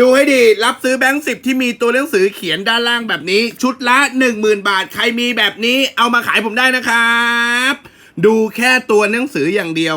ดูให้ดีรับซื้อแบงค์สิบที่มีตัวหนังสือเขียนด้านล่างแบบนี้ ชุดละ 10,000 บาท ใครมีแบบนี้เอามาขายผมได้นะครับ ดูแค่ตัวหนังสืออย่างเดียว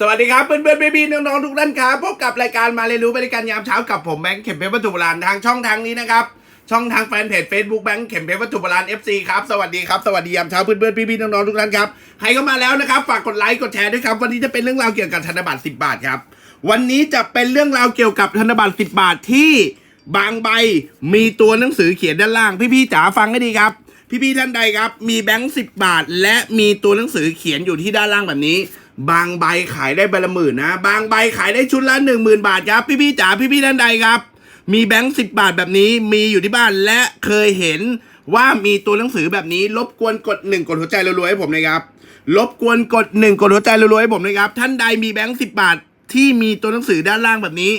สวัสดีครับเพื่อนเพื่อนๆพี่ๆน้องๆทุกท่านครับพบกับรายการมาเรียนรู้บริการยามเช้ากับผมแบงค์เข็มเพชรวัตถุโบราณทางช่องทางนี้นะครับช่องทางแฟนเพจ Facebook แบงค์เข็มเพชรวัตถุโบราณ FC ครับสวัสดีครับสวัสดียามเช้าเพื่อนเพื่อนๆพี่ๆน้องๆทุกท่านครับใครเข้ามาแล้วนะครับฝากกดไลค์กดแชร์ด้วยครับวันนี้จะเป็นเรื่องราวเกี่ยวกับธนบัตร10 บาทครับวันนี้จะเป็นเรื่องราวเกี่ยวกับธนบัตร10 บาทที่บางใบมีตัวหนังสือเขียนด้านล่างพี่ๆจ๋าฟังให้ดีครับพี่ๆท่านใดครับ มีแบงค์สิบาท และมีตัวหนังสือเขียนอยู่ที่ด้านล่างแบบนี้ บางใบขายได้ใบละหมื่นนะ บางใบขายได้ชุดละหนึ่งหมื่นบาทครับ พี่ๆจ๋าพี่ๆท่านใดครับ มีแบงค์สิบบาทแบบนี้มีอยู่ที่บ้านและเคยเห็นว่ามีตัวหนังสือแบบนี้ รบกวนกดหนึ่งกดหัวใจรัวๆให้ผมเลยครับ รบกวนกดหนึ่งกดหัวใจรัวๆให้ผมเลยครับ ท่านใดมีแบงค์สิบบาท ที่มีตัวหนังสือด้านล่างแบบนี้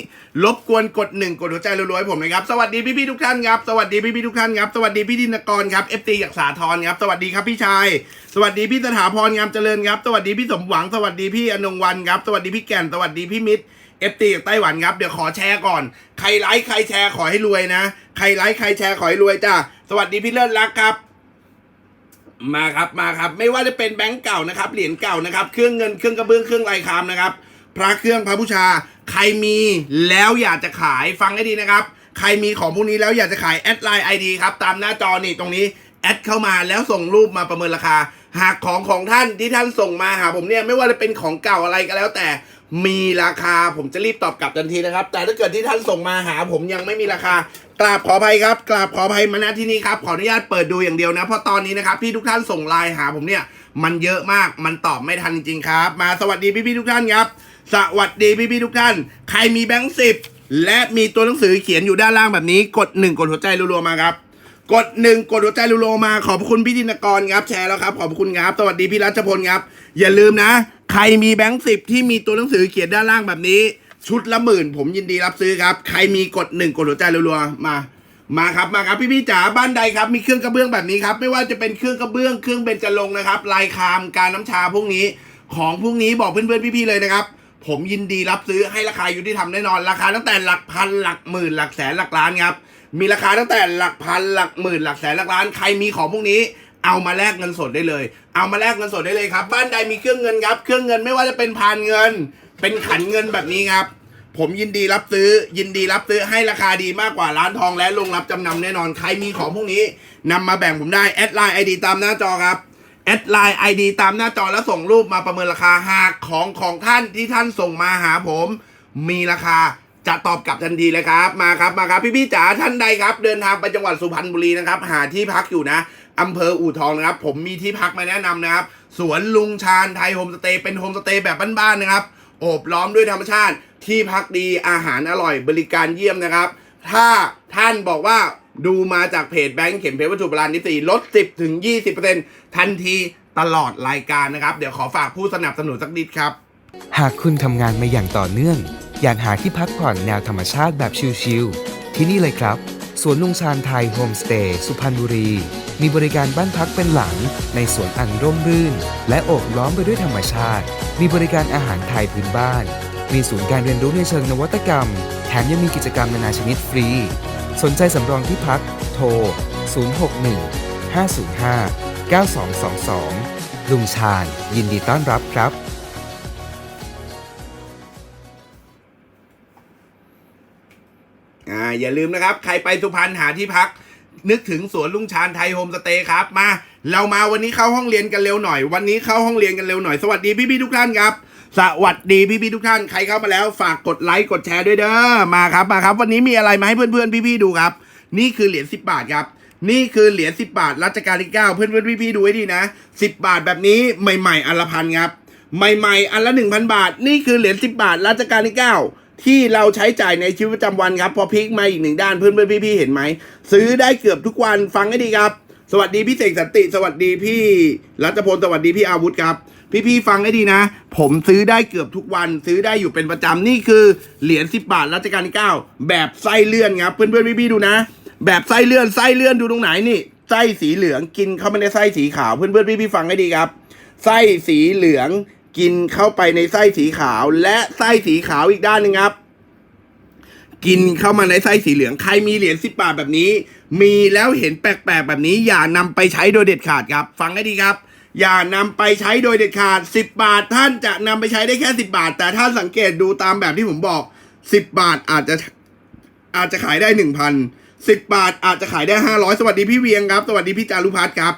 รบกวนกดหนึ่งกดหัวใจรัวๆให้ผมนะครับ สวัสดีพี่ๆทุกท่านครับ สวัสดีพี่ๆทุกท่านครับ สวัสดีพี่ดินกรครับเอฟตีจากสาทรครับ สวัสดีครับพี่ชาย สวัสดีพี่สถาพรงามเจริญครับ สวัสดีพี่สมหวัง สวัสดีพี่อนงวันครับ สวัสดีพี่แก่น สวัสดีพี่มิตรเอฟตีจากไต้หวันครับ เดี๋ยวขอแชร์ก่อน ใครไลค์ใครแชร์ขอให้รวยนะ ใครไลค์ใครแชร์ขอให้รวยจ้าสวัสดีพี่เลิศรักครับมาครับมาครับ ไม่ว่าจะเป็นแบงก์เก่านะครับเหรียญเก่านะครับเครื่องเงินเครื่องกระเบื้องเครื่องลายคามนะครับ พระเครื่องพระบูชา ใครมีแล้วอยากจะขายฟังให้ดีนะครับ ใครมีของพวกนี้แล้วอยากจะขายแอดไลน์ไอดีครับตามหน้าจอนี่ตรงนี้แอดเข้ามาแล้วส่งรูปมาประเมินราคา หากของของท่านที่ท่านส่งมาหาผมเนี่ยไม่ว่าจะเป็นของเก่าอะไรก็แล้ว แต่มีราคาผมจะรีบตอบกลับทันทีนะครับ แต่ถ้าเกิดที่ท่านส่งมาหาผมยังไม่มีราคากราบขออภัยครับกราบขออภัยมาณที่นี้ครับขออนุญาตเปิดดูอย่างเดียวนะเพราะตอนนี้นะครับที่ทุกท่านส่งไลน์หาผมเนี่ย มันเยอะมากมันตอบไม่ทันจริงๆครับ มาสวัสดีพี่ๆทุกท่านครับ สวัสดีพี่ๆทุกท่าน ใครมีแบงค์สิบและมีตัวหนังสือเขียนอยู่ด้านล่างแบบนี้ กดหนึ่งกดหัวใจรัวๆมาครับ กดหนึ่งกดหัวใจรัวๆมา ขอบคุณพี่ดินกรครับแชร์แล้วครับ ขอบคุณครับ สวัสดีพี่รัชพลครับ อย่าลืมนะ ใครมีแบงค์สิบที่มีตัวหนังสือเขียนด้านล่างแบบนี้ ชุดละหมื่น ผมยินดีรับซื้อครับ ใครมีกดหนึ่งกดหัวใจรัวๆมามาครับมาครับพี่พี่จ๋าบ้านใดครับมีเครื่องกระเบื้องแบบนี้ครับไม่ว่าจะเป็นเครื่องกระเบื้องเครื่องเบญจรงค์นะครับลายคามการน้ำชาพวกนี้ ของพวกนี้บอกเพื่อนๆพี่ๆเลยนะครับ ผมยินดีรับซื้อให้ราคาอยู่ที่ทำแน่นอน ราคาตั้งแต่หลักพันหลักหมื่นหลักแสนหลักล้านครับ มีราคาตั้งแต่หลักพันหลักหมื่นหลักแสนหลักล้าน ใครมีของพวกนี้ เอามาแลกเงินสดได้เลย เอามาแลกเงินสดได้เลยครับ บ้านใดมีเครื่องเงินครับ เครื่องเงินไม่ว่าจะเป็นพานเงิน เป็นขันเงินแบบนี้ครับ ผมยินดีรับซื้อ ยินดีรับซื้อให้ราคาดีมากกว่าร้านทองและโรงรับจำนำแน่นอน ใครมีของพวกนี้นำมาแบ่งผมได้ แอดไลน์ไอดีตามหน้าจอครับ แอดไลน์ไอดีตามหน้าจอแล้วส่งรูปมาประเมินราคาหากของของท่านที่ท่านส่งมาหาผม มีราคาจะตอบกลับทันทีเลยครับมาครับมาครับ พี่ๆจ๋าท่านใดครับ เดินทางไปจังหวัดสุพรรณบุรีนะครับ หาที่พักอยู่นะอำเภออู่ทองนะครับ ผมมีที่พักมาแนะนำนะครับ สวนลุงชาญไทยโฮมสเตย์เป็นโฮมสเตย์แบบบ้านๆนะครับโอบล้อมด้วยธรรมชาติ ที่พักดีอาหารอร่อยบริการเยี่ยมนะครับ ถ้าท่านบอกว่า ดูมาจากเพจแบงค์เข็มเพชรวัตถุโบราณนิติลด 10ถึง20%ทันทีตลอดรายการนะครับ เดี๋ยวขอฝากผู้สนับสนุนสักนิดครับ หากคุณทำงานมาอย่างต่อเนื่อง อยากหาที่พักผ่อนแนวธรรมชาติแบบชิลๆที่นี่เลยครับ สวนลุงชาญไทยโฮมสเตย์สุพรรณบุรี มีบริการบ้านพักเป็นหลัง ในสวนอันร่มรื่น และโอบล้อมไปด้วยธรรมชาติ มีบริการอาหารไทยพื้นบ้าน มีศูนย์การเรียนรู้ในเชิงนวัตกรรม แถมยังมีกิจกรรมนานาชนิดฟรี สนใจสำรองที่พัก โทร 061 505 9222 ลุงชาญยินดีต้อนรับครับ อ่าอย่าลืมนะครับ ใครไปสุพรรณหาที่พัก นึกถึงสวนลุงชานไทยโฮมสเตย์ครับมาเรามาวันนี้เข้าห้องเรียนกันเร็วหน่อย วันนี้เข้าห้องเรียนกันเร็วหน่อยสวัสดีพี่ๆทุกท่านครับ สวัสดีพี่ๆทุกท่านใครเข้ามาแล้วฝากกดไลค์กดแชร์ด้วยเด้อมาครับมาครับ วันนี้มีอะไรมาให้เพื่อนๆพี่ๆดูครับ นี่คือเหรียญ10 บาทครับนี่คือเหรียญ10 บาทรัชกาลที่9เพื่อนๆพี่ๆดูให้ดีนะ 10 บาทแบบนี้ใหม่ ๆอันละพันครับใหม่ๆอันละ1,000 บาท นี่คือเหรียญ10 บาทรัชกาลที่9 ที่เราใช้จ่ายในชีวิตประจำวันครับ พอพลิกมาอีกหนึ่งด้านเพื่อนๆพี่ๆเห็นไหม ซื้อได้เกือบทุกวันฟังให้ดีครับ สวัสดีพี่เสกสันติ สวัสดีพี่รัตพลสวัสดีพี่อาวุธครับ พี่ๆฟังให้ดีนะ ผมซื้อได้เกือบทุกวัน ซื้อได้อยู่เป็นประจำนี่คือเหรียญ10 บาทรัชกาลที่9แบบไส้เลื่อนครับเพื่อนๆพี่ๆดูนะ แบบไส้เลื่อนไส้เลื่อนดูตรงไหนนี่ไส้สีเหลืองกินเข้าไปในไส้สีขาวเพื่อนๆพี่ๆฟังให้ดีครับไส้สีเหลือง กินเข้าไปในไส้สีขาวและไส้สีขาวอีกด้านหนึ่งครับ กินเข้ามาในไส้สีเหลืองใครมีเหรียญสิบบาทแบบนี้ มีแล้วเห็นแปลกๆแบบนี้ อย่านำไปใช้โดยเด็ดขาดครับ ฟังให้ดีครับ อย่านำไปใช้โดยเด็ดขาด 10 บาท ท่านจะนำไปใช้ได้แค่ 10 บาท แต่ถ้าสังเกตดูตามแบบที่ผมบอก 10 บาทอาจจะอาจจะขายได้หนึ่งพันสิบบาทอาจจะขายได้ห้าร้อยสวัสดีพี่เวียงครับ สวัสดีพี่จารุพัฒน์ครับ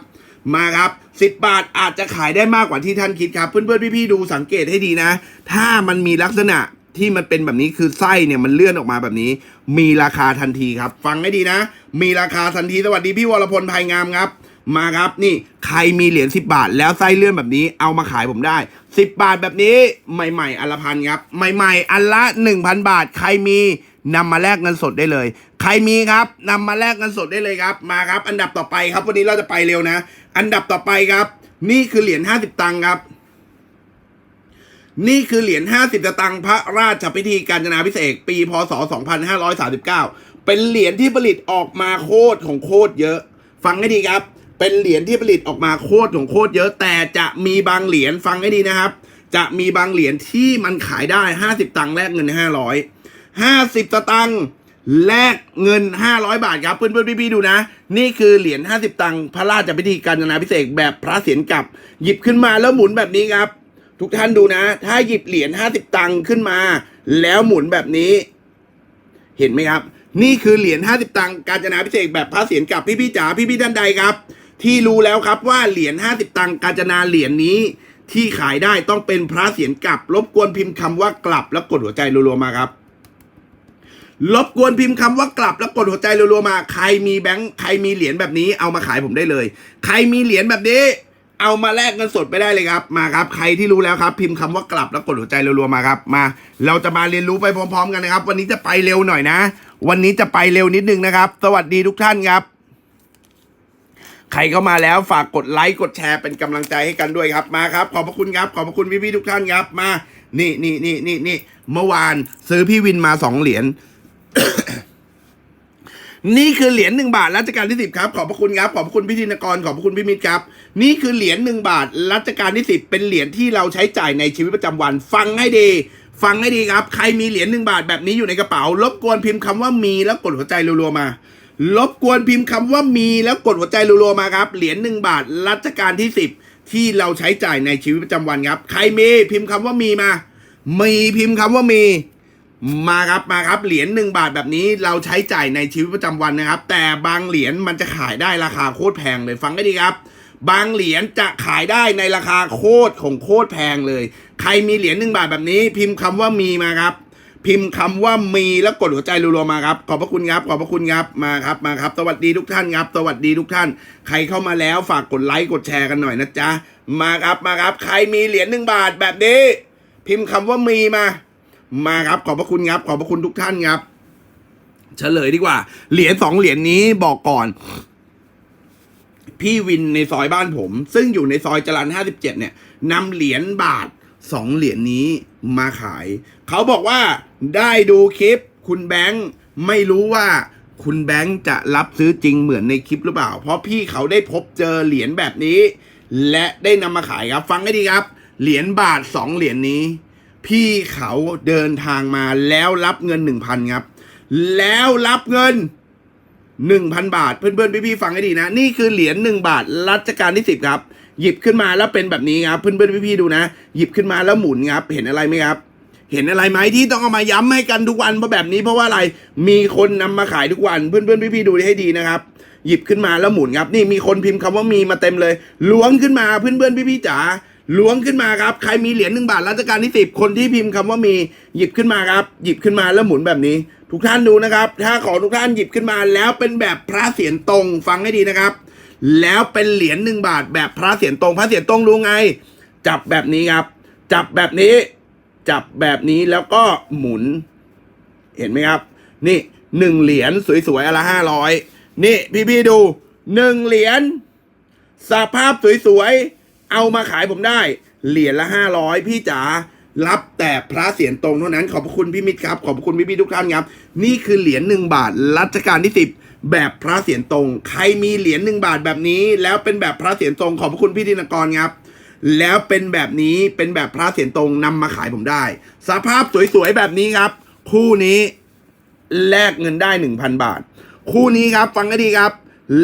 มาครับสิบบาทอาจจะขายได้มากกว่าที่ท่านคิดครับ เพื่อนๆพี่ๆดูสังเกตให้ดีนะ ถ้ามันมีลักษณะที่มันเป็นแบบนี้คือไส้เนี่ยมันเลื่อนออกมาแบบนี้ มีราคาทันทีครับ ฟังให้ดีนะ มีราคาทันทีสวัสดีพี่วรพลภัยงามครับ มาครับนี่ใครมีเหรียญ10 บาท แล้วไส้เลื่อนแบบนี้เอามาขายผมได้ 10 บาทแบบนี้ใหม่ ๆอันละพันครับ ใหม่ ๆ อันละ 1,000 บาท ใครมีนำมาแลกเงินสดได้เลย ใครมีครับนำมาแลกเงินสดได้เลยครับ มาครับ อันดับต่อไปครับ วันนี้เราจะไปเร็วนะ อันดับต่อไปครับ นี่คือเหรียญ50ตังค์ครับ นี่คือเหรียญ50สตางค์พระราชพิธีการจนาพิเศษปีพศ2539เป็นเหรียญที่ผลิตออกมาโคตรของโคตรเยอะ ฟังให้ดีครับ เป็นเหรียญที่ผลิตออกมาโคตรของโคตรเยอะ แต่จะมีบางเหรียญฟังให้ดีนะครับ จะมีบางเหรียญที่มันขายได้50ตังค์แลกเงิน500 50 สตังค์แลกเงิน 500 บาทครับ เพื่อนๆพี่ๆดูนะ นี่คือเหรียญ50 ตังค์พระราชพิธีการจนาพิเศษแบบพระเศียรกลับ หยิบขึ้นมาแล้วหมุนแบบนี้ครับ ทุกท่านดูนะ ถ้าหยิบเหรียญ50 ตังค์ขึ้นมา แล้วหมุนแบบนี้ เห็นไหมครับ นี่คือเหรียญ50 ตังค์การจนาพิเศษแบบพระเศียรกลับพี่ๆจ๋าพี่ๆท่านใดครับ ที่รู้แล้วครับว่าเหรียญ50 ตังค์การจนาเหรียญนี้ที่ขายได้ต้องเป็นพระเศียรกลับ รบกวนพิมพ์คำว่ากลับแล้วกดหัวใจรัวๆมาครับ รบกวนพิมพ์คำว่ากลับแล้วกดหัวใจรัวๆมา ใครมีแบงค์ใครมีเหรียญแบบนี้เอามาขายผมได้เลย ใครมีเหรียญแบบนี้ เอามาแลกเงินสดไปได้เลยครับมาครับ ใครที่รู้แล้วครับ พิมพ์คำว่ากลับแล้วกดหัวใจรัวๆมาครับมา เราจะมาเรียนรู้ไปพร้อม ๆ กันนะครับ วันนี้จะไปเร็วหน่อยนะ วันนี้จะไปเร็วนิดนึงนะครับ สวัสดีทุกท่านครับใครเข้ามาแล้วฝากกดไลค์กดแชร์เป็นกำลังใจให้กันด้วยครับมาครับ ขอบพระคุณครับขอบพระคุณพี่ๆทุกท่านครับมา นี่นี่นี่นี่นี่เมื่อวานซื้อพี่วินมาสองเหรียญ นี่คือเหรียญหนึ่งบาทรัชกาลที่สิบครับ ขอบพระคุณครับ ขอบพระคุณพี่ธินกร ขอบพระคุณพี่มิตรครับ นี่คือเหรียญหนึ่งบาทรัชกาลที่สิบเป็นเหรียญที่เราใช้จ่ายในชีวิตประจำวัน ฟังให้ดี ฟังให้ดีครับ ใครมีเหรียญหนึ่งบาทแบบนี้อยู่ในกระเป๋า รบกวนพิมพ์คำว่ามีแล้วกดหัวใจรัวๆมา รบกวนพิมพ์คำว่ามีแล้วกดหัวใจรัวๆมาครับ เหรียญหนึ่งบาทรัชกาลที่สิบที่เราใช้จ่ายในชีวิตประจำวันครับ ใครมีพิมพ์คำว่ามีมา มีพิมพ์คำว่ามี มาครับมาครับเหรียญหนึ่งบาทแบบนี้เราใช้จ่ายในชีวิตประจำวันนะครับ แต่บางเหรียญมันจะขายได้ราคาโคตรแพงเลยฟังให้ดีครับ บางเหรียญจะขายได้ในราคาโคตรของโคตรแพงเลย ใครมีเหรียญหนึ่งบาทแบบนี้ พิมพ์คำว่ามีมาครับ พิมพ์คำว่ามีแล้วกดหัวใจรัวๆมาครับ ขอบพระคุณครับ ขอบพระคุณครับมาครับมาครับ สวัสดีทุกท่านครับ สวัสดีทุกท่าน ใครเข้ามาแล้วฝากกดไลค์กดแชร์กันหน่อยนะจ๊ะมาครับมาครับ ใครมีเหรียญหนึ่งบาทแบบนี้ พิมพ์คำว่ามีมา มาครับขอบพระคุณครับขอบพระคุณทุกท่านครับเฉลยดีกว่า เหรียญสองเหรียญนี้บอกก่อน พี่วินในซอยบ้านผม ซึ่งอยู่ในซอยจรันห้าสิบเจ็ดเนี่ยนำเหรียญบาทสองเหรียญนี้มาขาย เขาบอกว่าได้ดูคลิปคุณแบงค์ไม่รู้ว่าคุณแบงค์จะรับซื้อจริงเหมือนในคลิปหรือเปล่า เพราะพี่เขาได้พบเจอเหรียญแบบนี้ และได้นำมาขายครับ ฟังให้ดีครับ เหรียญบาทสองเหรียญนี้ พี่เขาเดินทางมาแล้วรับเงินหนึ่งพันครับ แล้วรับเงินหนึ่งพันบาท เพื่อนๆพี่ๆฟังให้ดีนะ นี่คือเหรียญหนึ่งบาทรัชกาลที่สิบครับ หยิบขึ้นมาแล้วเป็นแบบนี้ครับ เพื่อนๆพี่ๆดูนะ หยิบขึ้นมาแล้วหมุนครับ เห็นอะไรไหมครับ เห็นอะไรไหมที่ต้องเอามาย้ำให้กันทุกวันเพราะแบบนี้เพราะว่าอะไร มีคนนำมาขายทุกวัน เพื่อนๆพี่ๆดูให้ดีนะครับ หยิบขึ้นมาแล้วหมุนครับ นี่มีคนพิมพ์คำว่ามีมาเต็มเลย ล้วงขึ้นมาเพื่อนๆพี่ๆจ๋า ล้วงขึ้นมาครับ ใครมีเหรียญหนึ่งบาทรัชกาลที่สิบคนที่พิมพ์คำว่ามีหยิบขึ้นมาครับ หยิบขึ้นมาแล้วหมุนแบบนี้ ทุกท่านดูนะครับ ถ้าของทุกท่านหยิบขึ้นมาแล้วเป็นแบบพระเศียรตรงฟังให้ดีนะครับ แล้วเป็นเหรียญหนึ่งบาทแบบพระเศียรตรง พระเศียรตรงรู้ไง จับแบบนี้ครับ จับแบบนี้ จับแบบนี้แล้วก็หมุน เห็นไหมครับ นี่หนึ่งเหรียญสวยๆอนละห้าร้อยนี่พี่ๆดูหนึ่งเหรียญสภาพสวยๆ เอามาขายผมได้ เหรียญละห้าร้อยพี่จ๋ารับแต่พระเสียรตรงเท่านั้น ขอบพระคุณพี่มิตรครับ ขอบพระคุณพี่ๆทุกท่านครับ นี่คือเหรียญหนึ่งบาทรัชกาลที่สิบแบบพระเสียรตรง ใครมีเหรียญหนึ่งบาทแบบนี้ แล้วเป็นแบบพระเสียรตรง ขอบพระคุณพี่ธินกรครับ แล้วเป็นแบบนี้เป็นแบบพระเสียรตรงนำมาขายผมได้ สภาพสวยๆแบบนี้ครับ คู่นี้แลกเงินได้1,000บาท คู่นี้ครับฟังให้ดีครับ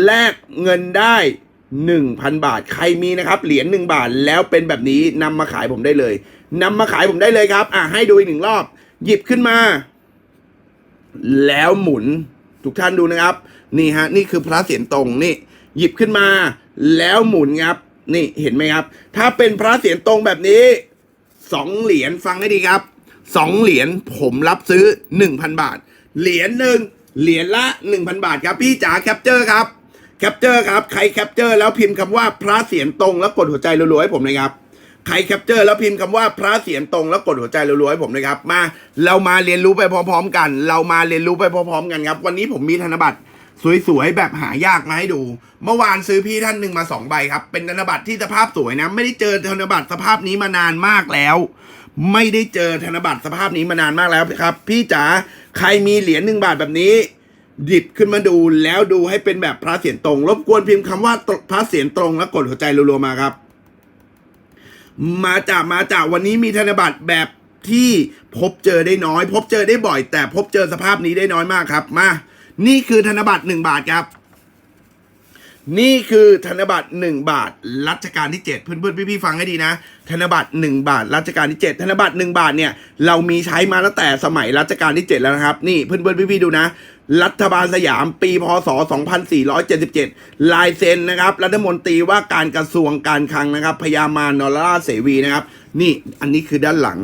แลกเงินได้ 1,000 บาท ใครมีนะครับ เหรียญ1บาทแล้วเป็นแบบนี้นำมาขายผมได้เลยนำมาขายผมได้เลยครับ อะให้ดูอีกหนึ่งรอบ หยิบขึ้นมา แล้วหมุนทุกท่านดูนะครับ นี่ฮะ นี่คือพระเศียรตรงนี่ หยิบขึ้นมา แล้วหมุนครับ นี่เห็นไหมครับ ถ้าเป็นพระเศียรตรงแบบนี้สองเหรียญฟังให้ดีครับสองเหรียญผมรับซื้อหนึ่งพันบาท เหรียญหนึ่งเหรียญละหนึ่งพันบาทครับ พี่จ๋าแคปเจอร์ครับ แคปเจอร์ครับ ใครแคปเจอร์แล้วพิมพ์คำว่าพระเสียรตรงแล้วกดหัวใจรัวๆให้ผมเลยครับ ใครแคปเจอร์แล้วพิมพ์คำว่าพระเสียรตรงแล้วกดหัวใจรัวๆให้ผมเลยครับ มา เรามาเรียนรู้ไปพร้อมๆกัน เรามาเรียนรู้ไปพร้อมๆกันครับ วันนี้ผมมีธนบัตรสวยๆแบบหายากมาให้ดู เมื่อวานซื้อพี่ท่านหนึ่งมาสองใบครับ เป็นธนบัตรที่สภาพสวยนะ ไม่ได้เจอธนบัตรสภาพนี้มานานมากแล้ว ไม่ได้เจอธนบัตรสภาพนี้มานานมากแล้วครับ พี่จ๋า ใครมีเหรียญหนึ่งบาทแบบนี้ หยิบขึ้นมาดูแล้วดูให้เป็นแบบพระเสียรตรง รบกวนพิมพ์คำว่าพระเสียรตรงแล้วกดหัวใจรัวๆมาครับ มาจากมาจากวันนี้มีธนบัตรแบบที่พบเจอได้น้อย พบเจอได้บ่อย แต่พบเจอสภาพนี้ได้น้อยมากครับมา นี่คือธนบัตรหนึ่งบาทครับ นี่คือธนบัตร1บาทรัชกาลที่7เพื่อนๆพี่ๆฟังให้ดีนะ ธนบัตร1บาทรัชกาลที่7ธนบัตร1บาทเนี่ยเรามีใช้มาตั้งแต่สมัยรัชกาลที่7แล้วนะครับ นี่เพื่อนๆพี่ๆดูนะ รัฐบาลสยามปีพศ 2477 ลายเซ็นนะครับ รัฐมนตรีว่าการกระทรวงการคลังนะครับพยามานนราเสวีนะครับ นี่อันนี้คือด้านหลัง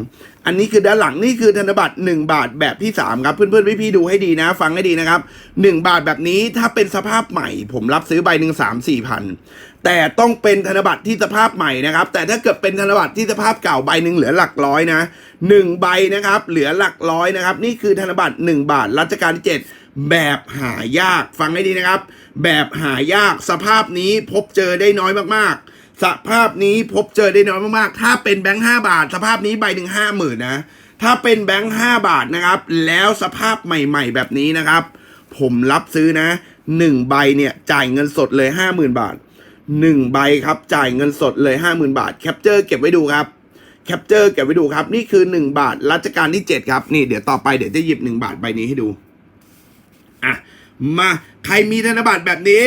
อันนี้คือด้านหลังนี่คือธนบัตร1บาทแบบที่ 3 ครับ เพื่อนๆพี่ๆดูให้ดีนะ ฟังให้ดีนะครับ 1 บาทแบบนี้ถ้าเป็นสภาพใหม่ ผมรับซื้อใบหนึ่งสามสี่พันแต่ต้องเป็นธนบัตรที่สภาพใหม่นะครับ แต่ถ้าเกิดเป็นธนบัตรที่สภาพเก่าใบหนึ่งเหลือหลักร้อยนะหนึ่งใบนะครับ เหลือหลักร้อยนะครับ นี่คือธนบัตร1บาทรัชกาลที่7 แบบหายากฟังให้ดีนะครับ แบบหายากสภาพนี้พบเจอได้น้อยมากๆ สภาพนี้พบเจอได้น้อยมากๆ ถ้าเป็นแบงค์ห้าบาท สภาพนี้ใบหนึ่งห้าหมื่นนะ ถ้าเป็นแบงค์ห้าบาทนะครับ แล้วสภาพใหม่ๆ แบบนี้นะครับ ผมรับซื้อนะหนึ่งใบเนี่ยจ่ายเงินสดเลยห้าหมื่นบาทหนึ่งใบครับจ่ายเงินสดเลยห้าหมื่นบาทแคปเจอร์เก็บไว้ดูครับแคปเจอร์เก็บไว้ดูครับ นี่คือหนึ่งบาทรัชกาลที่เจ็ดครับ นี่เดี๋ยวต่อไปเดี๋ยวจะหยิบหนึ่งบาทใบนี้ให้ดู อะมาใครมีธนบัตรแบบนี้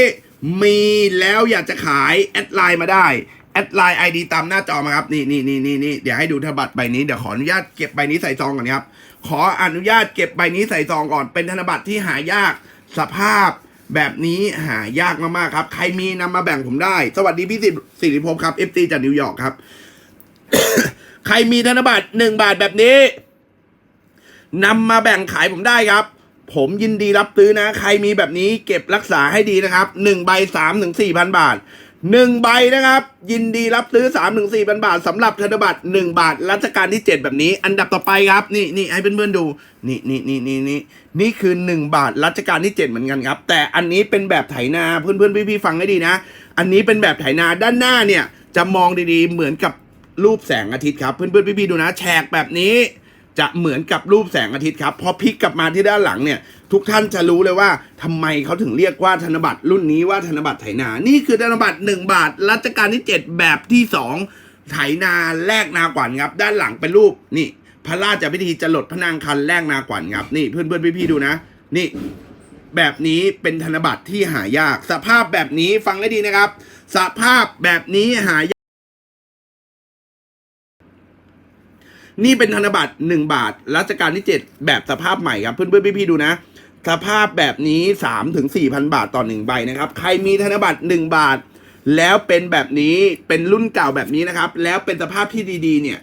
มีแล้วอยากจะขาย แอดไลน์มาได้แอดไลน์ไอดีตามหน้าจอมาครับนี่นี่นี่นี่นี่เดี๋ยวให้ดูธนบัตรใบนี้เดี๋ยวขออนุญาตเก็บใบนี้ใส่ซองก่อนครับ ขออนุญาตเก็บใบนี้ใส่ซองก่อนเป็นธนบัตรที่หายากสภาพแบบนี้หายากมากๆครับ ใครมีนำมาแบ่งผมได้ สวัสดีพี่สิสิริภพครับเอฟซีจากนิวยอร์กครับ ใครมีธนบัตรหนึ่งบาทแบบนี้นำมาแบ่งขายผมได้ครับ ผมยินดีรับซื้อนะ ใครมีแบบนี้เก็บรักษาให้ดีนะครับหนึ่งใบสามถึงสี่พันบาทหนึ่งใบนะครับ ยินดีรับซื้อสามถึงสี่พันบาทสำหรับธนบัตรหนึ่งบาทรัชกาลที่เจ็ดแบบนี้ อันดับต่อไปครับนี่นี่ให้เพื่อนๆดูนี่นี่นี่นี่นี่นี่คือหนึ่งบาทรัชกาลที่เจ็ดเหมือนกันครับ แต่อันนี้เป็นแบบไถนาเพื่อนๆพี่ๆฟังให้ดีนะ อันนี้เป็นแบบไถนาด้านหน้าเนี่ยจะมองดีๆเหมือนกับรูปแสงอาทิตย์ครับ เพื่อนๆพี่ๆดูนะ แฉกแบบนี้ จะเหมือนกับรูปแสงอาทิตย์ครับพอพลิกกลับมาที่ด้านหลังเนี่ย ทุกท่านจะรู้เลยว่าทำไมเขาถึงเรียกว่าธนบัตรรุ่นนี้ว่าธนบัตรไถนา นี่คือธนบัตร1บาทรัชกาลที่ 7 แบบที่ 2 ไถนาแลกนาขวัญครับ ด้านหลังเป็นรูปนี่ พระราชพิธีจรดพระนางคันแลกนาขวัญครับนี่เพื่อนเพื่อนๆพี่ๆดูนะ นี่ แบบนี้เป็นธนบัตรที่หายาก สภาพแบบนี้ฟังให้ดีนะครับ สภาพแบบนี้หายาก นี่เป็นธนบัตร1บาทรัชกาลที่ 7 แบบสภาพใหม่ครับ เพื่อนๆพี่ๆดูนะ สภาพแบบนี้3ถึง4,000บาทต่อ 1 ใบนะครับ ใครมีธนบัตร1บาท แล้วเป็นแบบนี้เป็นรุ่นเก่าแบบนี้นะครับ แล้วเป็นสภาพที่ดีๆ เนี่ย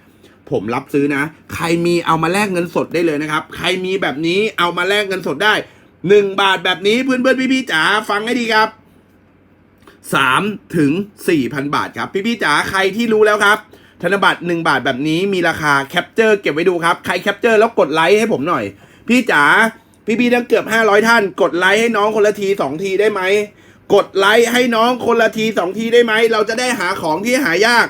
ผมรับซื้อนะ ใครมีเอามาแลกเงินสดได้เลยนะครับ ใครมีแบบนี้เอามาแลกเงินสดได้ 1 บาทแบบนี้เพื่อนๆพี่ๆจ๋าฟังให้ดีครับ3ถึง4,000 บาทครับ พี่ๆจ๋าใครที่รู้แล้วครับ ธนบัตร1บาทแบบนี้มีราคาแคปเจอร์เก็บไว้ดูครับ ใครแคปเจอร์แล้วกดไลค์ให้ผมหน่อย พี่จ๋าพี่ๆทั้งเกือบ 500 ท่าน กดไลค์ให้น้องคนละทีสองทีได้ไหม กดไลค์ให้น้องคนละทีสองทีได้ไหม เราจะได้หาของที่หายาก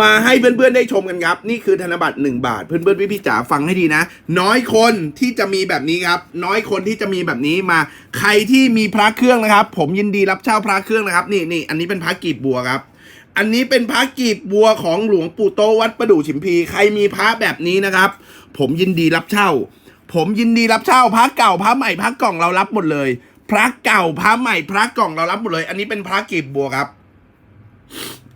มาให้เพื่อนๆได้ชมกันครับ นี่คือธนบัตร1บาท เพื่อนๆพี่ๆจ๋าฟังให้ดีนะ น้อยคนที่จะมีแบบนี้ครับ น้อยคนที่จะมีแบบนี้มา ใครที่มีพระเครื่องนะครับ ผมยินดีรับเช่าพระเครื่องนะครับ นี่นี่อันนี้เป็นพระกีบบัวครับ อันนี้เป็นพระกีบบัวของหลวงปู่โตวัดประดู่ฉิมพี ใครมีพระแบบนี้นะครับ ผมยินดีรับเช่า ผมยินดีรับเช่าพระเก่าพระใหม่พระกล่องเรารับหมดเลย พระเก่าพระใหม่พระกล่องเรารับหมดเลย อันนี้เป็นพระกีบบัวครับ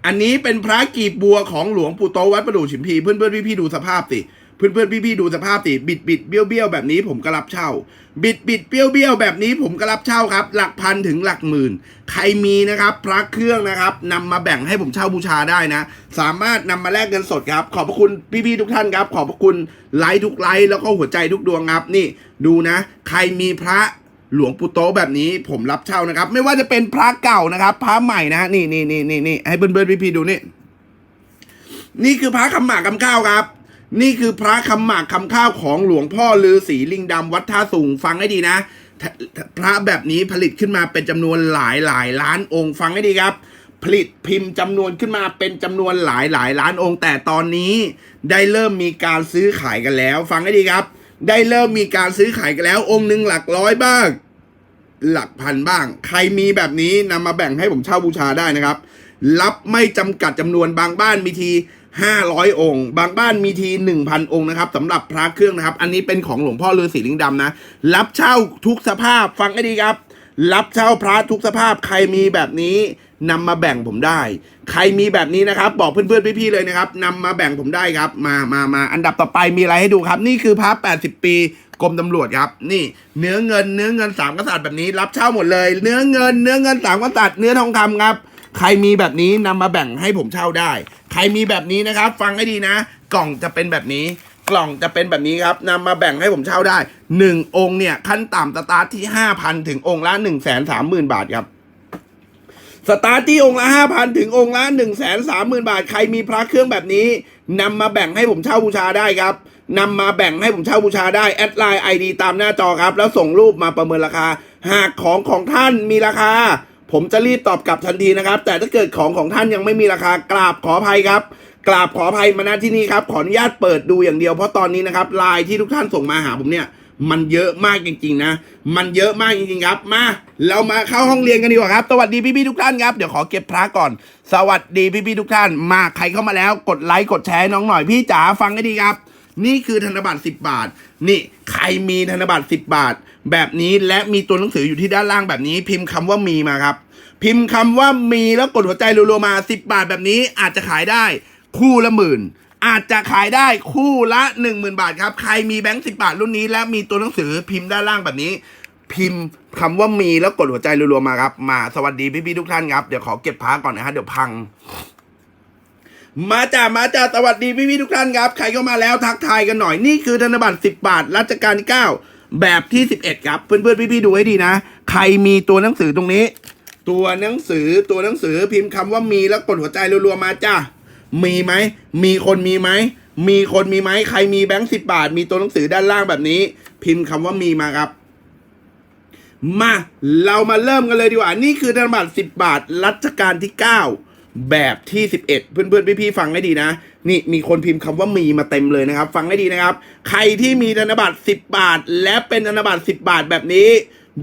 อันนี้เป็นพระกีบบัวของหลวงปู่โตวัดประดู่ฉิมพี เพื่อนเพื่อนพี่พี่ดูสภาพสิ เพื่อนเพื่อนพี่พี่ๆดูสภาพสิบิดบิดเบี้ยวเบี้ยวแบบนี้ผมก็รับเช่า บิดบิดเบี้ยวเบี้ยวแบบนี้ผมก็รับเช่าครับ หลักพันถึงหลักหมื่น ใครมีนะครับพระเครื่องนะครับนำมาแบ่งให้ผมเช่าบูชาได้นะ สามารถนำมาแลกเงินสดครับ ขอบพระคุณพี่พี่ๆทุกท่านครับ ขอบพระคุณไลค์ทุกไลค์แล้วก็หัวใจทุกดวงครับนี่ดูนะ ใครมีพระหลวงปู่โตแบบนี้ผมรับเช่านะครับ ไม่ว่าจะเป็นพระเก่านะครับพระใหม่นะนี่นี่นี่นี่นี่ให้เพื่อนเพื่อนพี่พี่ๆดูนี่นี่คือพระคำหมากคำข้าวครับ นี่คือพระคำหมากคำข้าวของหลวงพ่อฤาษีลิงดำวัดท่าสูงฟังให้ดีนะ พระแบบนี้ผลิตขึ้นมาเป็นจำนวนหลายหลายล้านองค์ฟังให้ดีครับ ผลิตพิมพ์จำนวนขึ้นมาเป็นจำนวนหลายหลายล้านองค์ แต่ตอนนี้ได้เริ่มมีการซื้อขายกันแล้ว ฟังให้ดีครับ ได้เริ่มมีการซื้อขายกันแล้ว องค์หนึ่งหลักร้อยบ้าง หลักพันบ้าง ใครมีแบบนี้นำมาแบ่งให้ผมเช่าบูชาได้นะครับ รับไม่จำกัดจำนวนบางบ้านมีที 500 องค์ บางบ้านมีที 1,000 องค์นะครับสำหรับพระเครื่องนะครับ อันนี้เป็นของหลวงพ่อฤาษีลิงดำนะ รับเช่าทุกสภาพฟังให้ดีครับ รับเช่าพระทุกสภาพใครมีแบบนี้นำมาแบ่งผมได้ ใครมีแบบนี้นะครับ บอกเพื่อนๆพี่ๆเลยนะครับนำมาแบ่งผมได้ครับ มามามาอันดับต่อไปมีอะไรให้ดูครับ นี่คือพระ 80 ปีกรมตำรวจครับ นี่ เนื้อเงินเนื้อเงินสามกษัตริย์แบบนี้ รับเช่าหมดเลย เนื้อเงิน เนื้อเงินสามกษัตริย์เนื้อทองคำครับ ใครมีแบบนี้นำมาแบ่งให้ผมเช่าได้ ใครมีแบบนี้นะครับ ฟังให้ดีนะ กล่องจะเป็นแบบนี้ กล่องจะเป็นแบบนี้ครับนำมาแบ่งให้ผมเช่าได้หนึ่งองค์เนี่ย ขั้นต่ำสตาร์ทที่ห้าพันถึงองค์ละหนึ่งแสนสามหมื่นบาทครับสตาร์ทที่องค์ละห้าพันถึงองค์ละหนึ่งแสนสามหมื่นบาท ใครมีพระเครื่องแบบนี้นำมาแบ่งให้ผมเช่าบูชาได้ครับนำมาแบ่งให้ผมเช่าบูชาได้ แอดไลน์ไอดีตามหน้าจอครับ แล้วส่งรูปมาประเมินราคา หากของของท่านมีราคา ผมจะรีบตอบกลับทันทีนะครับ แต่ถ้าเกิดของของท่านยังไม่มีราคากราบขออภัยครับ กราบขออภัยมาณที่นี่ครับ ขออนุญาตเปิดดูอย่างเดียวเพราะตอนนี้นะครับไลน์ที่ทุกท่านส่งมาหาผมเนี่ย มันเยอะมากจริง ๆ นะ มันเยอะมากจริง ๆ ครับ มาเรามาเข้าห้องเรียนกันดีกว่าครับ สวัสดีพี่ๆทุกท่านครับเดี๋ยวขอเก็บพระก่อน สวัสดีพี่ๆทุกท่าน มาใครเข้ามาแล้วกดไลค์กดแชร์น้องหน่อยพี่จ๋าฟังให้ดีครับ นี่คือธนบัตร10 บาท นี่ใครมีธนบัตร10 บาท แบบนี้และมีตัวหนังสืออยู่ที่ด้านล่างแบบนี้ พิมพ์คำว่ามีมาครับ พิมพ์คำว่ามีแล้วกดหัวใจรัวๆมา 10 บาทแบบนี้อาจจะขายได้คู่ละหมื่นอาจจะขายได้คู่ละ 10,000 บาทครับ ใครมีแบงค์สิบาทรุ่นนี้และมีตัวหนังสือพิมพ์ด้านล่างแบบนี้ พิมพ์คำว่ามีแล้วกดหัวใจรัวๆมาครับ มาสวัสดีพี่ๆทุกท่านครับ เดี๋ยวขอเก็บพักก่อนนะฮะเดี๋ยวพัง มาจ้ามาจ้าสวัสดีพี่ๆทุกท่านครับ ใครเข้ามาแล้วทักทายกันหน่อย นี่คือธนบัตร 10 บาทรัชกาลที่9แบบที่ 11 ครับ เพื่อนๆ พี่ๆ ดูให้ดีนะ ใครมีตัวหนังสือตรงนี้ ตัวหนังสือตัวหนังสือพิมพ์คำว่ามีแล้วกดหัวใจรัวๆมาจ้ามีไหม มีคนมีไหม มีคนมีไหม ใครมีแบงค์สิบาท มีตัวหนังสือด้านล่างแบบนี้ พิมพ์คำว่ามีมาครับ มา เรามาเริ่มกันเลยดีกว่า นี่คือธนบัตร10 บาทรัชกาลที่ 9 แบบที่ 11 เพื่อนๆ พี่ๆ ฟังให้ดีนะ นี่มีคนพิมพ์คำว่ามีมาเต็มเลยนะครับ ฟังให้ดีนะครับ ใครที่มีธนบัตร 10 บาท และเป็นธนบัตร 10 บาทแบบนี้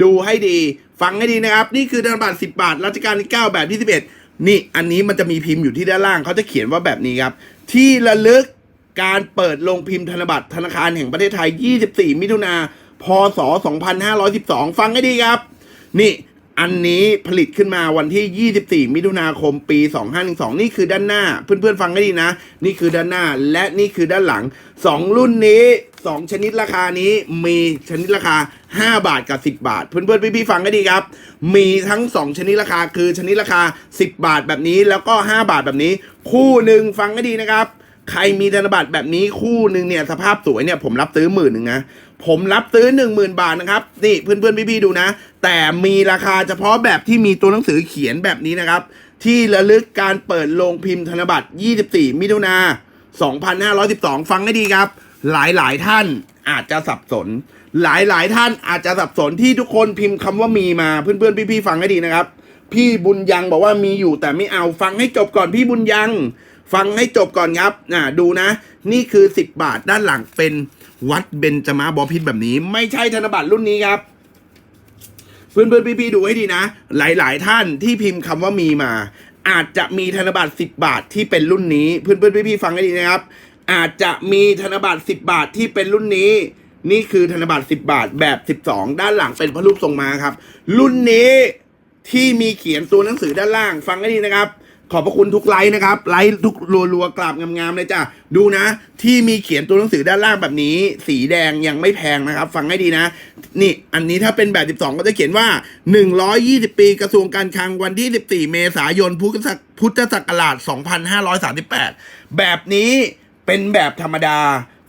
ดูให้ดี ฟังให้ดีนะครับ นี่คือธนบัตร 10 บาทรัชกาลที่ 9 แบบที่ 11 นี่อันนี้มันจะมีพิมพ์อยู่ที่ด้านล่างเขาจะเขียนว่าแบบนี้ครับ ที่ระลึกการเปิดลงพิมพ์ธนบัตรธนาคารแห่งประเทศไทย 24 มิถุนาพศ 2512 ฟังให้ดีครับ นี่ อันนี้ผลิตขึ้นมาวันที่ 24 มิถุนาคมปี 2512 นี่คือด้านหน้า เพื่อนๆฟังให้ดีนะ นี่คือด้านหน้าและนี่คือด้านหลัง 2 รุ่นนี้ 2 ชนิดราคานี้มีชนิดราคา 5 บาทกับ 10 บาท เพื่อนๆพี่ๆฟังให้ดีครับ มีทั้ง 2 ชนิดราคาคือชนิดราคา 10 บาทแบบนี้ แล้วก็ 5 บาทแบบนี้ คู่หนึ่งฟังให้ดีนะครับ ใครมีธนบัตรแบบนี้คู่หนึ่งเนี่ยสภาพสวยเนี่ยผมรับซื้อหมื่นหนึ่งนะ ผมรับซื้อหนึ่งหมื่นบาทนะครับ นี่เพื่อนๆพี่ๆดูนะ แต่มีราคาเฉพาะแบบที่มีตัวหนังสือเขียนแบบนี้นะครับ ที่ระลึกการเปิดโรงพิมพ์ธนบัตร 24 มิถุนา2512 ฟังให้ดีครับ หลายหลายๆท่านอาจจะสับสนหลายหลายๆท่านอาจจะสับสนที่ทุกคนพิมพ์คำว่ามีมาเพื่อนๆพี่ๆฟังให้ดีนะครับ พี่บุญยังบอกว่ามีอยู่แต่ไม่เอาฟังให้จบก่อนพี่บุญยัง ฟังให้จบก่อนครับน่ะดูนะ นี่คือ 10 บาทด้านหลังเป็นวัดเบญจมาบอพิษแบบนี้ ไม่ใช่ธนบัตรรุ่นนี้ครับ เพื่อนเพื่อนๆพี่ๆดูให้ดีนะ หลายๆ ท่านที่พิมพ์คำว่ามีมา อาจจะมีธนบัตร10 บาทที่เป็นรุ่นนี้ เพื่อนเพื่อนๆพี่ๆฟังให้ดีนะครับ อาจจะมีธนบัตร10 บาทที่เป็นรุ่นนี้นี่คือธนบัตร 10 บาทแบบ 12 ด้านหลังเป็นพระรูปทรงมาครับ รุ่นนี้ที่มีเขียนตัวหนังสือด้านล่างฟังให้ดีนะครับ ขอบพระคุณทุกไลค์นะครับ ไลค์ทุกรัวๆกราบงามๆเลยจ้ะดูนะ ที่มีเขียนตัวหนังสือด้านล่างแบบนี้ สีแดงยังไม่แพงนะครับ ฟังให้ดีนะ นี่อันนี้ถ้าเป็นแบบ 12 ก็จะเขียนว่า 120 ปีกระทรวงการคลังวันที่ 14 เมษายนพุทธศักพุทธศักราช 2538 แบบนี้เป็นแบบธรรมดา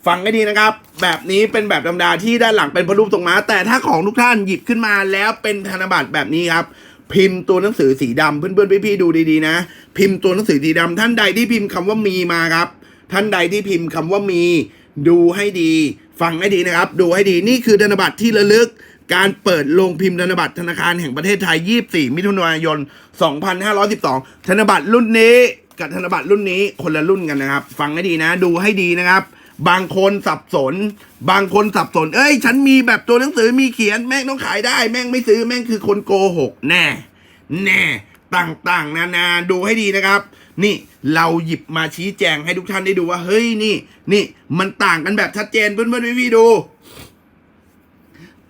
ฟังให้ดีนะครับ แบบนี้เป็นแบบธรรมดาที่ด้านหลังเป็นพระรูปทรงม้าแต่ถ้าของทุกท่านหยิบขึ้นมาแล้วเป็นธนบัตรแบบนี้ครับ พิมพ์ตัวหนังสือสีดำเพื่อนๆพี่ๆดูดีๆนะ พิมพ์ตัวหนังสือสีดำท่านใดที่พิมพ์คำว่ามีมาครับ ท่านใดที่พิมพ์คำว่ามี ดูให้ดี ฟังให้ดีนะครับ ดูให้ดีนี่คือธนบัตรที่ระลึก การเปิดโรงพิมพ์ธนบัตรธนาคารแห่งประเทศไทย 24 มิถุนายน 2512 ธนบัตรรุ่นนี้กับธนบัตรรุ่นนี้คนละรุ่นกันนะครับ ฟังให้ดีนะ ดูให้ดีนะครับ บางคนสับสน บางคนสับสน เอ้ย ฉันมีแบบตัวหนังสือมีเขียนแม่งต้องขายได้ แม่งไม่ซื้อแม่งคือคนโกหกแน่ แน่ต่างๆ นานาดูให้ดีนะครับ นี่เราหยิบมาชี้แจงให้ทุกท่านได้ดูว่า เฮ้ยนี่นี่มันต่างกันแบบชัดเจนเพื่อนๆพี่ๆดู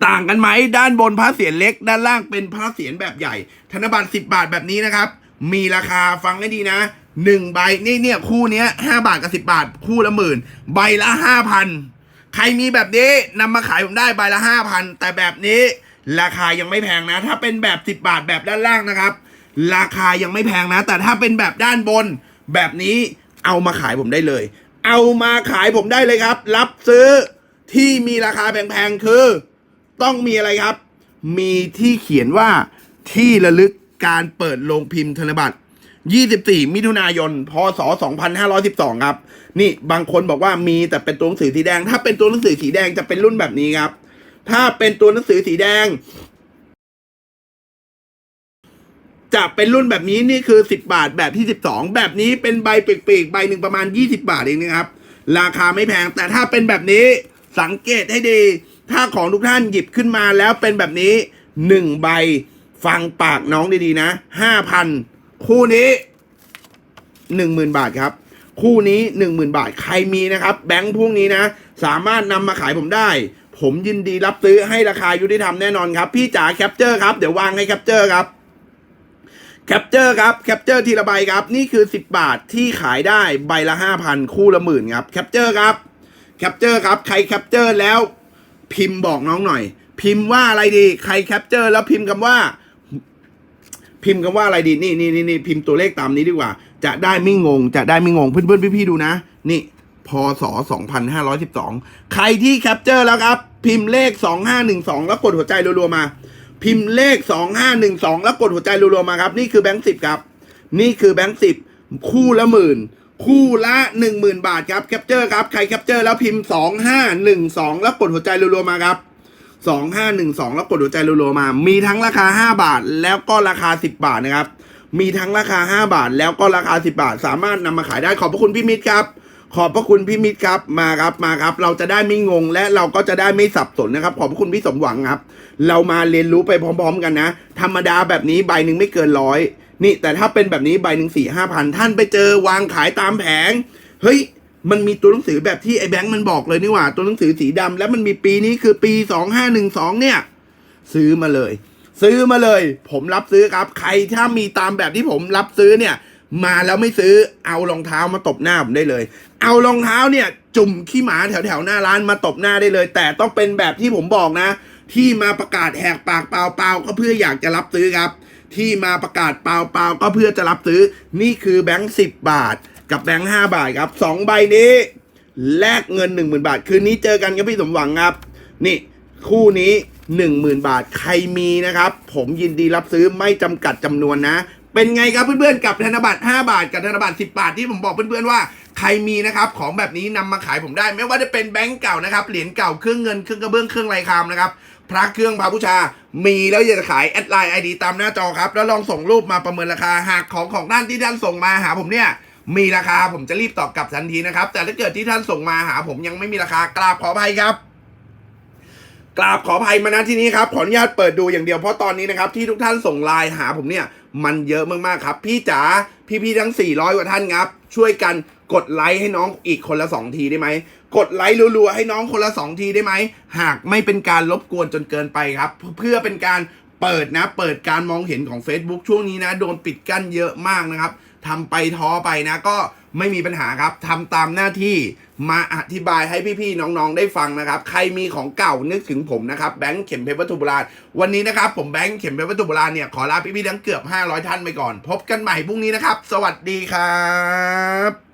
ต่างกันไหมด้านบนพระเศียรเล็ก ด้านล่างเป็นพระเศียรแบบใหญ่ ธนบัตร10 บาทแบบนี้นะครับ มีราคาฟังให้ดีนะ หนึ่งใบนี่เนี่ยคู่เนี้ยห้าบาทกับสิบาท คู่ละหมื่นใบละห้าพันใครมีแบบนี้นำมาขายผมได้ใบละห้าพันแต่แบบนี้ราคายังไม่แพงนะ ถ้าเป็นแบบสิบบาทแบบด้านล่างนะครับ ราคายังไม่แพงนะ แต่ถ้าเป็นแบบด้านบน แบบนี้เอามาขายผมได้เลย เอามาขายผมได้เลยครับ รับซื้อที่มีราคาแพงๆคือ ต้องมีอะไรครับ มีที่เขียนว่าที่ระลึกการเปิดโรงพิมพ์ธนบัตร 24 มิถุนายน พศ 2512 ครับ นี่บางคนบอกว่ามีแต่เป็นตัวหนังสือสีแดง ถ้าเป็นตัวหนังสือสีแดงจะเป็นรุ่นแบบนี้ครับ ถ้าเป็นตัวหนังสือสีแดง จะเป็นรุ่นแบบนี้นี่คือ 10 บาทแบบที่ 12 แบบนี้เป็นใบปีกๆใบหนึ่งประมาณ 20 บาทเองนะครับ ราคาไม่แพง แต่ถ้าเป็นแบบนี้สังเกตให้ดี ถ้าของทุกท่านหยิบขึ้นมาแล้วเป็นแบบนี้ 1 ใบฟังปากน้องดีๆนะ5,000 คู่นี้10,000บาทครับ คู่นี้10,000บาทใครมีนะครับ แบงค์พวกนี้นะ สามารถนำมาขายผมได้ ผมยินดีรับซื้อให้ราคายุติธรรมแน่นอนครับ พี่จ๋าแคปเจอร์ครับ เดี๋ยววางให้แคปเจอร์ครับแคปเจอร์ครับแคปเจอร์ทีละใบครับ นี่คือ 10 บาทที่ขายได้ใบละ5,000 คู่ละหมื่นครับแคปเจอร์ครับแคปเจอร์ครับ ใครแคปเจอร์แล้ว พิมพ์บอกน้องหน่อย พิมพ์ว่าอะไรดี ใครแคปเจอร์แล้วพิมพ์คำว่า พิมพ์คำว่าอะไรดีนี่นี่นี่นี่พิมพ์ตัวเลขตามนี้ดีกว่า จะได้ไม่งง จะได้ไม่งงเพื่อนเพื่อนพี่พี่ๆดูนะ นี่พศ2512 ใครที่แคปเจอร์แล้วครับ พิมพ์เลข 2512 แล้วกดหัวใจรัวๆมา พิมพ์เลข 2512 แล้วกดหัวใจรัวๆมาครับ นี่คือแบงค์สิบครับ นี่คือแบงค์สิบคู่ละหมื่น คู่ละหนึ่งหมื่นบาทครับแคปเจอร์ครับ ใครแคปเจอร์แล้วพิมพ์ 2512 แล้วกดหัวใจรัวๆมาครับ สองห้าหนึ่งสองแล้วกดหัวใจรัวๆมา มีทั้งราคาห้าบาท แล้วก็ราคาสิบบาทนะครับ มีทั้งราคาห้าบาท แล้วก็ราคาสิบาท สามารถนำมาขายได้ขอบพระคุณพี่มิตรครับขอบพระคุณพี่มิตรครับมาครับมาครับ เราจะได้ไม่งงและเราก็จะได้ไม่สับสนนะครับ ขอบพระคุณพี่สมหวังครับ เรามาเรียนรู้ไปพร้อม ๆ กันนะ ธรรมดาแบบนี้ใบหนึ่งไม่เกินร้อยนี่แต่ถ้าเป็นแบบนี้ใบหนึ่งสี่ห้าพันท่านไปเจอวางขายตามแผง เฮ้ย มันมีตัวหนังสือแบบที่ไอ้แบงค์มันบอกเลยนี่หว่า ตัวหนังสือสีดำแล้วมันมีปีนี้คือปีสองห้าหนึ่งสองเนี่ย ซื้อมาเลย ซื้อมาเลย ผมรับซื้อครับ ใครถ้ามีตามแบบที่ผมรับซื้อเนี่ย มาแล้วไม่ซื้อเอารองเท้ามาตบหน้าผมได้เลย เอารองเท้าเนี่ย จุ่มขี้หมาแถวแถวหน้าร้านมาตบหน้าได้เลย แต่ต้องเป็นแบบที่ผมบอกนะ ที่มาประกาศแหกปากเปล่าๆก็เพื่ออยากจะรับซื้อครับ ที่มาประกาศเปล่าๆก็เพื่อจะรับซื้อ นี่คือแบงค์สิบบาท กับแบงค์ห้าบาทครับสองใบนี้ แลกเงินหนึ่งหมื่นบาท คืนนี้เจอกันครับพี่สมหวังครับ นี่คู่นี้หนึ่งหมื่นบาทใครมีนะครับ ผมยินดีรับซื้อไม่จำกัดจำนวนนะ เป็นไงครับเพื่อนๆกับธนบัตร5บาทกับธนบัตร10 บาทที่ผมบอกเพื่อนๆว่าใครมีนะครับของแบบนี้นำมาขายผมได้ ไม่ว่าจะเป็นแบงก์เก่านะครับเหรียญเก่าเครื่องเงินเครื่องกระเบื้องเครื่องไรคามนะครับพระเครื่องพระบูชา มีแล้วอยากจะขายแอดไลน์ไอดีตามหน้าจอครับ แล้วลองส่งรูปมาประเมินราคาหากของของท่านที่ท่านส่งมาหาผมเนี่ย มีราคาผมจะรีบตอบกลับทันทีนะครับ แต่ถ้าเกิดที่ท่านส่งมาหา ผมยังไม่มีราคากราบขออภัยครับกราบขออภัยมาณที่นี้ครับขออนุญาตเปิดดูอย่างเดียวเพราะตอนนี้นะครับที่ทุกท่านส่งไลน์หาผมเนี่ยมันเยอะมากๆครับ พี่จ๋าพี่ๆทั้ง 400 กว่าท่านครับ ช่วยกันกดไลค์ให้น้องอีกคนละ 2 ทีได้ไหมกดไลค์รัวๆให้น้องคนละ 2 ทีได้ไหมหากไม่เป็นการรบกวนจนเกินไปครับ เพื่อเป็นการเปิดนะ เปิดการมองเห็นของ Facebook ช่วงนี้นะ โดนปิดกั้นเยอะมากนะครับ ทำไปท้อไปนะก็ไม่มีปัญหาครับทำตามหน้าที่มาอธิบายให้พี่ๆน้องๆได้ฟังนะครับ ใครมีของเก่านึกถึงผมนะครับแบงค์เข็มเพชรวัตถุโบราณวันนี้นะครับ ผมแบงค์เข็มเพชรวัตถุโบราณเนี่ยขอลาพี่ๆทั้งเกือบ 500 ท่านไปก่อน พบกันใหม่พรุ่งนี้นะครับ สวัสดีครับ